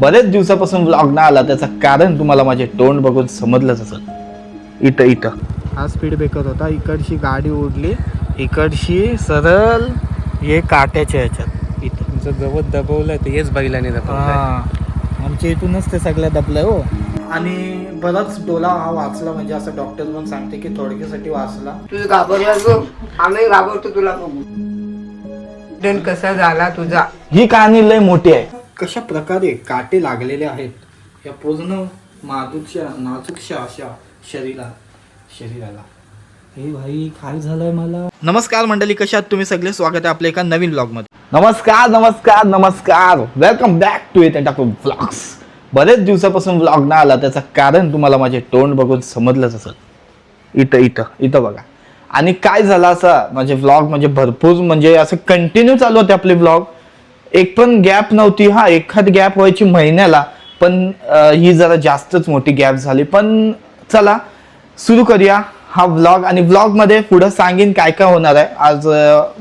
बरेच दिवसापासून ब्लॉग ना आला त्याचं कारण तुम्हाला माझे तोंड बघून समजलंच असेल. इथं इथं. हा स्पीड ब्रेकर होता. इकडची गाडी उडली. इकडची सरळ हे काट्याच्या ह्याच्यात. इथं. तुमचं गवत दबवलं तर हेच बैलाने दबवलं हा. आमच्या इथूनच ते सगळं दबलंय हो. आणि बराच डोला हा वाचला म्हणजे असं डॉक्टर पण सांगते की थोडक्यासाठी वाचला. तू घाबरलास बघ आम्ही घाबरतो तुला कसा झाला तुझा? ही कहाणी लय मोठी आहे. कशा प्रकारे काटे लागलेले आहेत या पूर्ण मादूकच्या नाजूकशा अशा शरीरा शरीराला? हे भाई काय झालंय मला? नमस्कार मंडळी कशात तुम्ही? सगळे स्वागत आहे आपल्या एका नवीन ब्लॉगमध्ये नमस्कार नमस्कार. नमस्कार वेलकम बॅक टू इट टाकून ब्लॉग्स बरेच दिवसापासून ब्लॉग ना आला त्याचं कारण तुम्हाला माझे तोंड बघून समजलंच असेल. इथं इथं इथं बघा. आणि काय झालं असं? म्हणजे व्लॉग म्हणजे भरपूर म्हणजे असं कंटिन्यू चालू होते आपले व्लॉग एक पण गॅप नव्हती. हा एखाद गॅप व्हायची महिन्याला पण ही जरा जास्तच मोठी गॅप झाली. पण चला सुरू करूया हा व्लॉग आणि व्लॉगमध्ये पुढं सांगेन काय काय होणार आहे. आज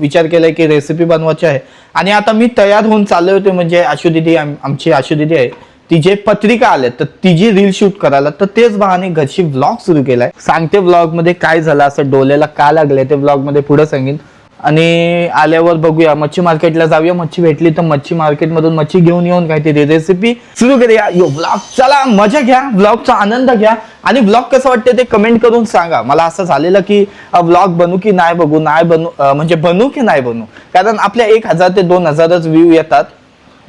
विचार केलाय की रेसिपी बनवायची आहे. आणि आता मी तयार होऊन चालले होते म्हणजे आशू दिदी आमची आशू दिदी आहे. तिचे पत्रिका आले तर तिची रील शूट करायला तर तेच बहाने घरची व्लॉग सुरू केलाय. सांगते व्लॉगमध्ये काय झालं असं डोल्याला का लागले ते व्लॉगमध्ये पुढे सांगेन. आणि आल्यावर बघूया मच्छी मार्केटला जाऊया. मच्छी भेटली तर मच्छी मार्केटमधून मच्छी घेऊन येऊन काहीतरी रेसिपी सुरू करूया. यो ब्लॉग चला मजा घ्या ब्लॉगचा आनंद घ्या. आणि ब्लॉग कसं वाटते ते कमेंट करून सांगा. मला असं झालेलं की ब्लॉग बनू की नाही बघू नाही बनू म्हणजे बनू की नाही बनू? कारण आपल्या एक हजार ते दोन हजारच व्ह्यू येतात.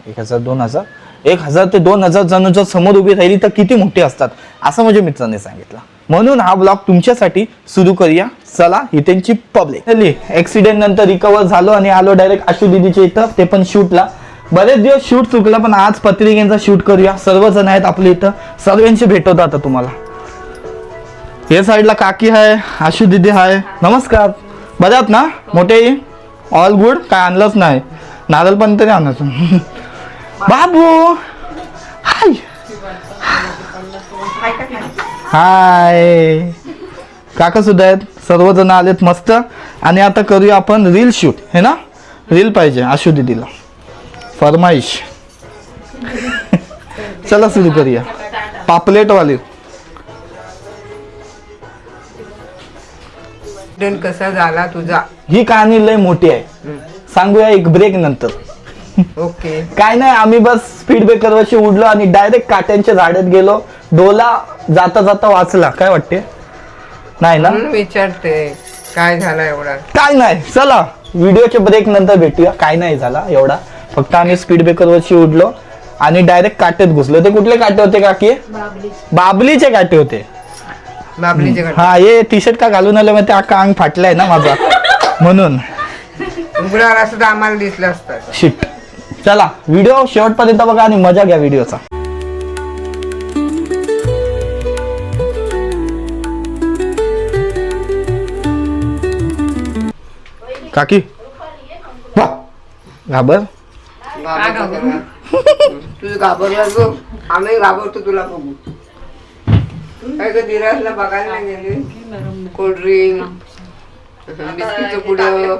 एक हजार दोन हजार? एक हजार ते दोन हजार जण जर समोर उभी राहिली तर किती मोठी असतात? असं माझ्या मित्राने सांगितलं. म्हणून हा ब्लॉग तुमच्यासाठी सुरू करूया. चला ही त्यांची पब्लिक ऍक्सिडेंट नंतर रिकवर झालो आणि आलो डायरेक्ट आशू दिदीच्या इथं. ते पण शूटला बरेच दिवस शूट चुकला पण आज पत्रिकेंचा शूट करूया. सर्वजण आहेत आपल्या इथं. सर्वांशी भेटवत आता तुम्हाला. हे साईडला काकी आहे आशू दिदी आहे नमस्कार. बऱ्यात ना? मोठे ऑल गुड काय आणलंच नाही. नारळ पण तरी आणायचं. बाबू! हाय! हाय. काका सुद्धा आहेत. सर्वजण आलेत मस्त. आणि आता करूया आपण रील शूट हे ना? रील पाहिजे आशू दिदीला. फरमाईश. चला सुरू करूया. पापलेट वाली ऍक्सिडेंट कसा झाला तुझा? ही कहाणी लय मोठी आहे. सांगूया एक ब्रेक नंतर. ओके काय नाही आम्ही बस स्पीड ब्रेकर वरची उडलो आणि डायरेक्ट काट्यांच्या झाडात गेलो. डोला जाता जाता वाचला. काय वाटते? नाही ना? म्हणून विचारते काय झाला एवढा? काय नाही चला. व्हिडिओच्या ब्रेक नंतर भेटूया. काय नाही झाला एवढा. फक्त आम्ही स्पीड ब्रेकर वरची उडलो आणि डायरेक्ट काट्यात घुसलो. ते कुठले काटे होते काकी? बाबलीचे काटे होते. बाबलीचे हा हे टी शर्ट का घालून आलं मग ते अख्खा अंग फाटलाय ना माझा. म्हणून. उघडा असं तर आम्हाला दिसलं असतं. शिट चला. व्हिडिओ शेवटपर्यंत बघा आणि मजा घ्या व्हिडिओचा काकी. वा. घाबर. तू घाबरलास बघ आम्ही घाबरतो तुला बघू. काय का दिरासला बघायला नाही गेले? कोल्ड्रिंक बिस्किटचं पुढं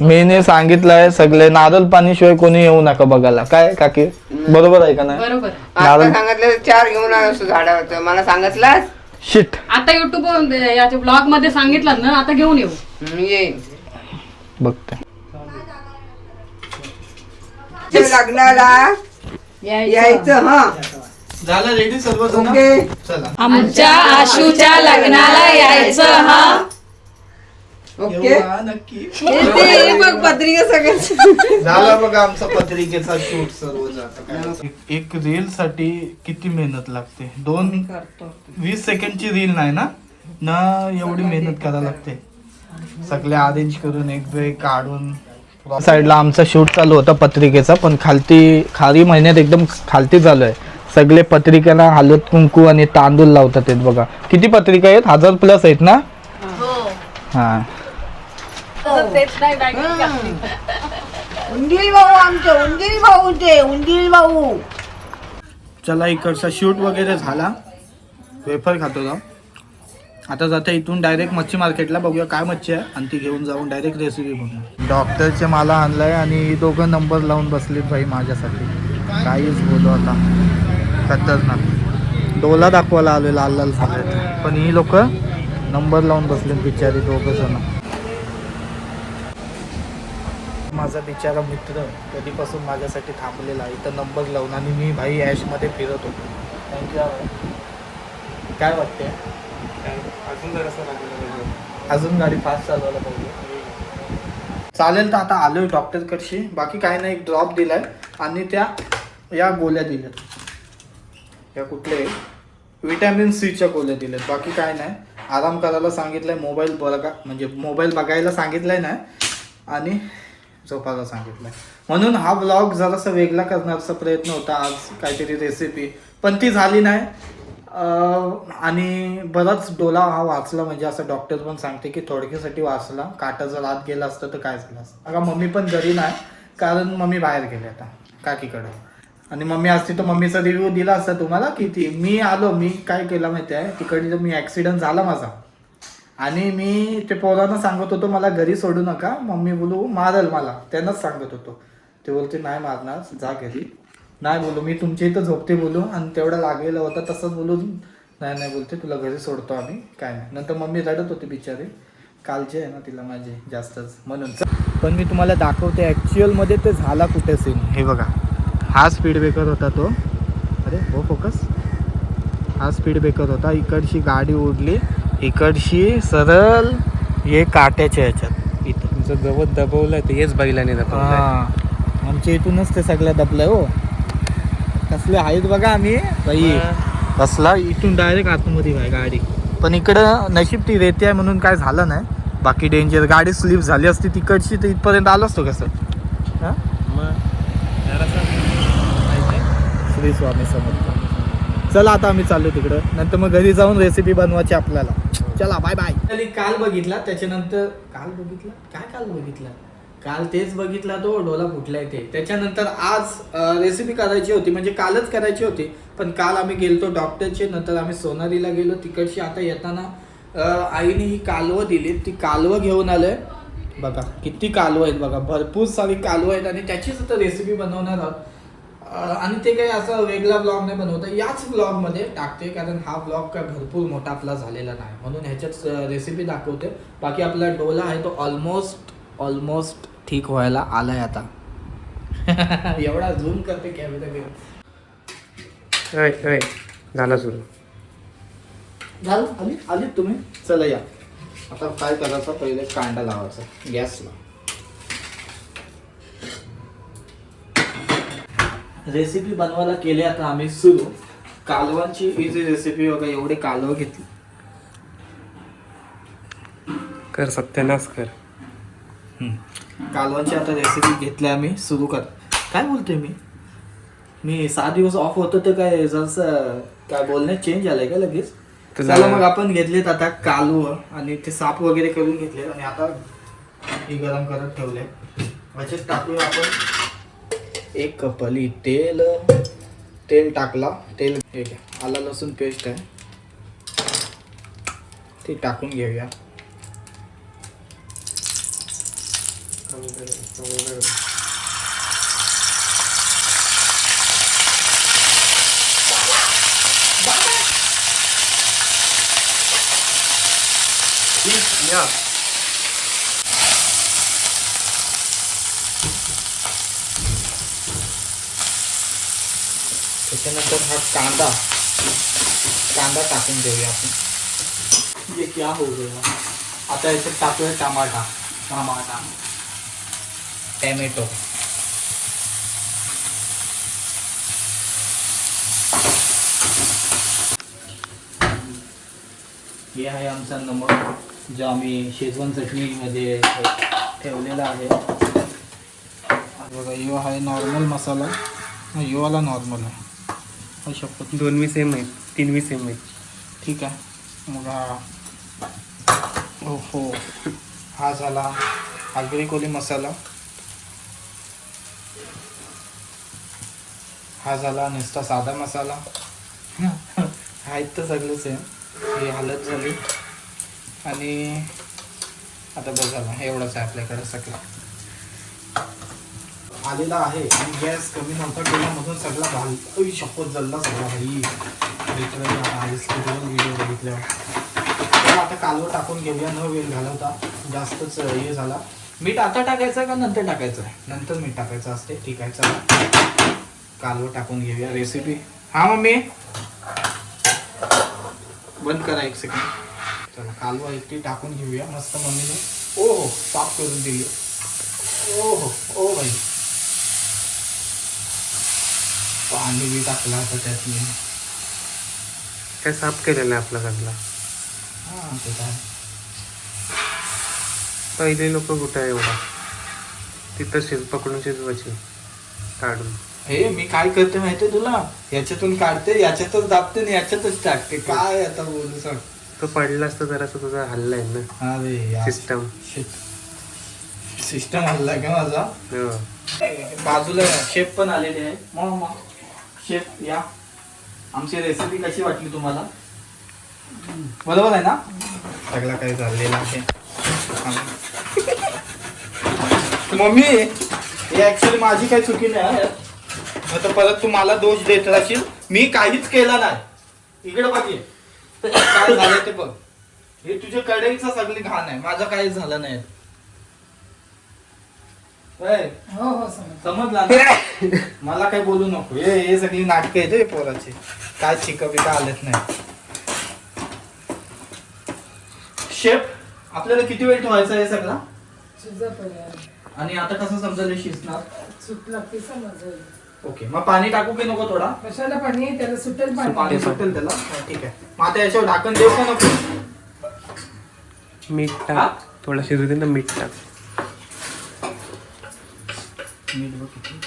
मीने सांगितलंय सगळे नारळ पाणी शिवाय कोणी येऊ नका बघायला. काय काकी? बरोबर आहे का नाही? बरोबर. आता नारळ सांगितलं चार घेऊन आलो असतो झाडावरचं. मला सांगितलास? शिट आता युट्यूब याच्या ब्लॉगमध्ये सांगितलं ना आता घेऊन येऊ. मी येईन. बघते. लग्नाला यायचं. हा. झालं रेडी सर्व ओके. चला. आमच्या आशूच्या लग्नाला यायचं हा. ओके. नक्की. ते बघ पत्रिका सगळ्याच. झाला बघा आमचा पत्रिकेचा शूट सर्व. एक रील साठी किती मेहनत लागते? दोन वीस सेकंडची रील नाही ना? ना एवढी मेहनत करायला लागते. सगळे अरेंज करून एक ब्रेक काढून साईडला आमचा शूट चालू होता पत्रिकेचा पण खालती खाली महिन्यात एकदम खालती चालू आहे सगळे पत्रिकेला हलत कुंकू आणि तांदूळ लावतात आहेत बघा. किती पत्रिका आहेत? हजार प्लस आहेत ना? हा. उंदीर भाऊ आमचे उंदीर भाऊ ते उंदीर भाऊ चला इकडचा शूट वगैरे झाला. वेफर खातो जाऊ. आता जाता इथून डायरेक्ट मच्छी मार्केटला बघूया काय मच्छी आहे. आणि ती घेऊन जाऊन डायरेक्ट रेसिपी बनवू डॉक्टरचे मला आणलाय आणि दोघं नंबर लावून बसलेत भाई माझ्यासाठी. काहीच बोलू आता. खतरनाक डोला दाखवायला आलो लाल लाल झाले पण ही लोक नंबर लावून बसले बिचारी दोघं जण. माझा बिचारा मित्र कधीपासून माझ्यासाठी थांबलेला आहे. इथं नंबर लावून आणि मी भाई ॲशमध्ये फिरत. होतो थँक्यू काय वाटते अजून जरासं अजून गाडी फास्ट चालवायला पाहिजे. चालेल तर आता आलोय डॉक्टरकडशी बाकी काही नाही एक ड्रॉप दिलाय. आणि त्या या गोळ्या दिल्यात. या कुठले? विटॅमिन सीच्या गोळ्या दिल्यात. बाकी काय नाही. आराम करायला सांगितलंय मोबाईल बघा. म्हणजे मोबाईल बघायला सांगितलंय नाही आणि झोपायला सांगितलंय. म्हणून हा ब्लॉग जरासा वेगळा करण्याचा प्रयत्न होता आज काहीतरी रेसिपी पण ती झाली नाही. आणि बराच डोला हा वाचला म्हणजे असं डॉक्टर पण सांगते की थोडक्यासाठी वाचला. काटा जर आत गेला असतं तर काय झालं असतं? अगं मम्मी पण घरी नाही कारण मम्मी बाहेर गेले आता काकीकडं. आणि मम्मी असते तर मम्मीचा रिव्ह्यू दिला असता तुम्हाला की ती मी आलो मी काय केलं माहिती आहे? तिकडे मी ॲक्सिडंट झाला माझा. आणि मी ते पोरांना सांगत होतो मला घरी सोडू नका मम्मी बोलू मारल मला. त्यांनाच सांगत होतो. ते बोलते नाही मारणार जा घरी. नाही बोलू मी तुमच्या इथं झोपते बोलू आणि तेवढा लागलेला होता तसंच बोलू. नाही नाही बोलते तुला घरी सोडतो आम्ही काय नाही. नंतर मम्मी रडत होती बिचारी. कालचे आहे ना तिला माझे जास्तच म्हणून. पण मी तुम्हाला दाखवते ॲक्च्युअलमध्ये ते झाला कुठे सीन हे बघा. हा स्पीड ब्रेकर होता तो. अरे हो फोकस हा स्पीड ब्रेकर होता. इकडची गाडी उडली. इकडची सरळ हे काट्याच्या ह्याच्यात. इथं. तुमचं गवत दबवलंय तर हेच बैलाने दबवलंय. हा. आमच्या इथूनच ते सगळं दबलंय हो. कसले आहेत बघा आम्ही. बाई कसला इथून डायरेक्ट आतमध्ये आहे गाडी. पण इकडं नशीब ती रेती आहे म्हणून काय झालं नाही. बाकी डेंजर गाडी स्लिप झाली असती तिकडची तर इथपर्यंत आलो असतो कसं हा? मग जरासं? श्री स्वामी समर्थ. चला आता आम्ही चाललो तिकडं. नंतर मग घरी जाऊन रेसिपी बनवायची आपल्याला. चला बाय बाय काल बघितला त्याच्यानंतर काल बघितला? काय काल बघितला? काल तेच बघितला तो डोला फुटलाय ते. त्याच्यानंतर आज रेसिपी करायची होती म्हणजे कालच करायची होती. पण काल आम्ही गेलतो डॉक्टरचे नंतर आम्ही सोनारीला गेलो तिकडची आता येताना आईने ही कालवं दिली ती कालवं घेऊन आलोय. बघा किती कालवं आहेत बघा. भरपूर सारी कालवं आहेत आणि त्याचीच आता रेसिपी बनवणार आहोत. आणि ते काही असं वेगळा ब्लॉग नाही बनवता. याच ब्लॉगमध्ये टाकते कारण हा ब्लॉग काय भरपूर मोठा आपला झालेला नाही. म्हणून ह्याच्याच रेसिपी दाखवते. बाकी आपला डोला आहे तो ऑलमोस्ट ऑलमोस्ट ठीक व्हायला आलाय आता. एवढा झूम करते कॅमेरा. झाला सुरू. झालं? आली आली तुम्ही? चला या. आता काय करायचं? पहिले कांदा लावायचा. गॅसला. रेसिपी बनवायला केली आता आम्ही. सुरू. कालवांची इझी रेसिपी बघा एवढे कालवं घेतली. कर सत्यानाश कर. कालवांची आता रेसिपी घेतली आम्ही सुरू कर. काय बोलतोय मी? मी सहा दिवस ऑफ होतो तर काय जसं काय बोलण्यात चेंज झालंय का लगेच? झालं. मग आपण घेतलेत आता कालू आणि ते साप वगैरे करून घेतले आणि आता हे गरम करत ठेवले ह्याच्यात टाकूया आपण. एक कपली तेल तेल टाकला. तेल हे घ्या. आला लसूण पेस्ट आहे. ते टाकून घेऊया. या. त्याच्यानंतर हा कांदा कांदा टाकून देऊया आपण. ये क्या हो आता याच्यात टाकूया टमाटा टमाटा. टॅमॅटो. हे आहे आमचा नमक जो आम्ही शेजवान चटणीमध्ये ठेवलेला आहे. बघा यो आहे नॉर्मल मसाला. यो वाला नॉर्मल आहे. हा शपथ दोनवी सेम आहेत. तीनवी सेम आहेत. ठीक आहे. मग हा. हो हो हा झाला आगरी कोली मसाला. हा झाला नुसता साधा मसाला. आहेत तर सगळंच आहे ही हालत झाली. आणि आता झाला एवढंच आहे आपल्याकडे सगळं. आलेला आहे आणि गॅस कमी नव्हता केल्यामधून सगळा भाल अई शपथ जल्ला सगळा भाई. व्हिडिओ बघितल्यावर तर आता कालवं टाकून घेऊया न वेळ घालवता. जास्तच हे झाला. मीठ आता टाकायचं का नंतर टाकायचं? नंतर मीठ टाकायचं असते. ठीक आहे चला. कालवं टाकून घेऊया रेसिपी हा मम्मी. बंद करा एक सेकंड चला कालवा एकटी टाकून घेऊया. मस्त मम्मीने. ओ हो साफ करून दिली. ओ हो ओ भाई. पाणी बी टाकलं आता त्यात मी काय साफ केलेलं आहे आपला सगळा हा ते काय. पहिले लोक कुठं आहे एवढा? तिथं शिज पकडून शिजवायची. काढून. हे मी काय करते माहितीये तुला? याच्यातून काढते याच्यातच दाबते आणि याच्यातच टाकते. काय आता बोलू सांग. तो पडला असता जरासा तुझा हल्ला आहे ना? अरे सिस्टम सिस्टम हल्ला का माझा? हो. बाजूला शेफ पण आलेले आहे. मग मग. शेफ या. आमची रेसिपी कशी वाटली तुम्हाला? बरोबर आहे ना? सगळा काही झालेला आहे. मम्मी हे ऍक्च्युली माझी काही चुकी नाही तर परत तू मला दोष देत राहशील. मी काहीच केला नाही. इकडे बघ. काय झालं ते बघ. हे तुझ्या कढईचा सगळी घाण आहे. माझं काहीच झालं नाही. होय. समजला. ना? मला काही बोलू नको. हे हे सगळी नाटकं आहेत हे पोराची. काय शिका बिका आलेत नाही. शेफ आपल्याला किती वेळ ठेवायचा आहे सगळा? आणि आता कसं समजेल हे शिजणार? सुटला की समजेल. ओके मग पाणी टाकू की नको थोडा? कशाला पाणी? त्याला सुटेल पाणी. पाणी सुटेल त्याला? हा, ठीक आहे. मग आता याच्यावर ढाकण देऊ का नको? मीठ हा? टाक थोडा शिजू दे ना मीठ टाक. मीठ बघ किती.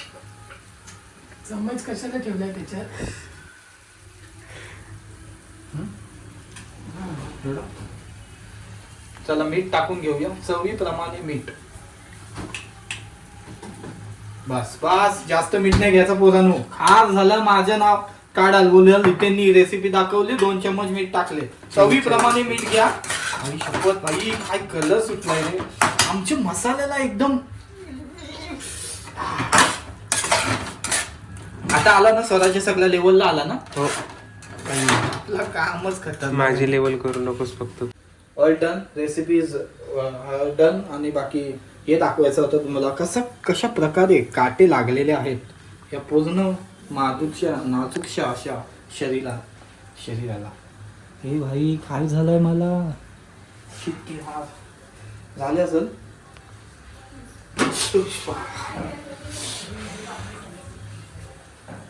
चम्मच कशाला ठेवलाय त्याच्यात? एवढं? चला मीठ टाकून घेऊया. चवीप्रमाणे मीठ. बस बस. जास्त मीठ नाही घ्यायचं पोरांनो. खार झालं माझं नाव काढाल बोल त्यांनी रेसिपी दाखवली. दोन चम्मच मीठ टाकले. चवीप्रमाणे मीठ घ्या. आणि शपथ भाई काय कलर सुटलाय रे. आमच्या मसाल्याला एकदम आता आला ना स्वराच्या सगळ्या लेवलला आला ना? हो. आपलं कामच खतरनाक माझी लेवल करू नकोस फक्त. All done recipe is done आणि बाकी हे दाखवायचं होतं तुम्हाला. कसं कशा प्रकारे काटे लागलेले आहेत? या पूर्ण मादूच्या नाजूकशा अशा शरीरा शरीराला. हे भाई काय झालंय मला? शिट्टी हा झाले असेल?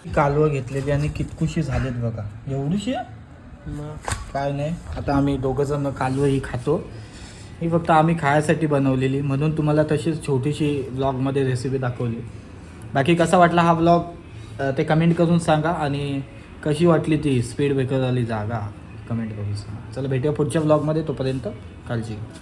कालवं घेतलेली आणि कितकुशी झालेत बघा. एवढीशी? काय नाही. आता आम्ही दोघं जण कालवं ही खातो. ही फक्त आम्ही खायसाठी बनवलेली. म्हणून तुम्हाला तशीच छोटीशी ब्लॉगमध्ये रेसिपी दाखवली. बाकी कसा वाटला हा ब्लॉग ते कमेंट करून सांगा आणि कशी वाटली ती स्पीड ब्रेकरवाली जागा? कमेंट करून सांगा. चला भेटूया पुढच्या ब्लॉगमध्ये तोपर्यंत काळजी घ्या.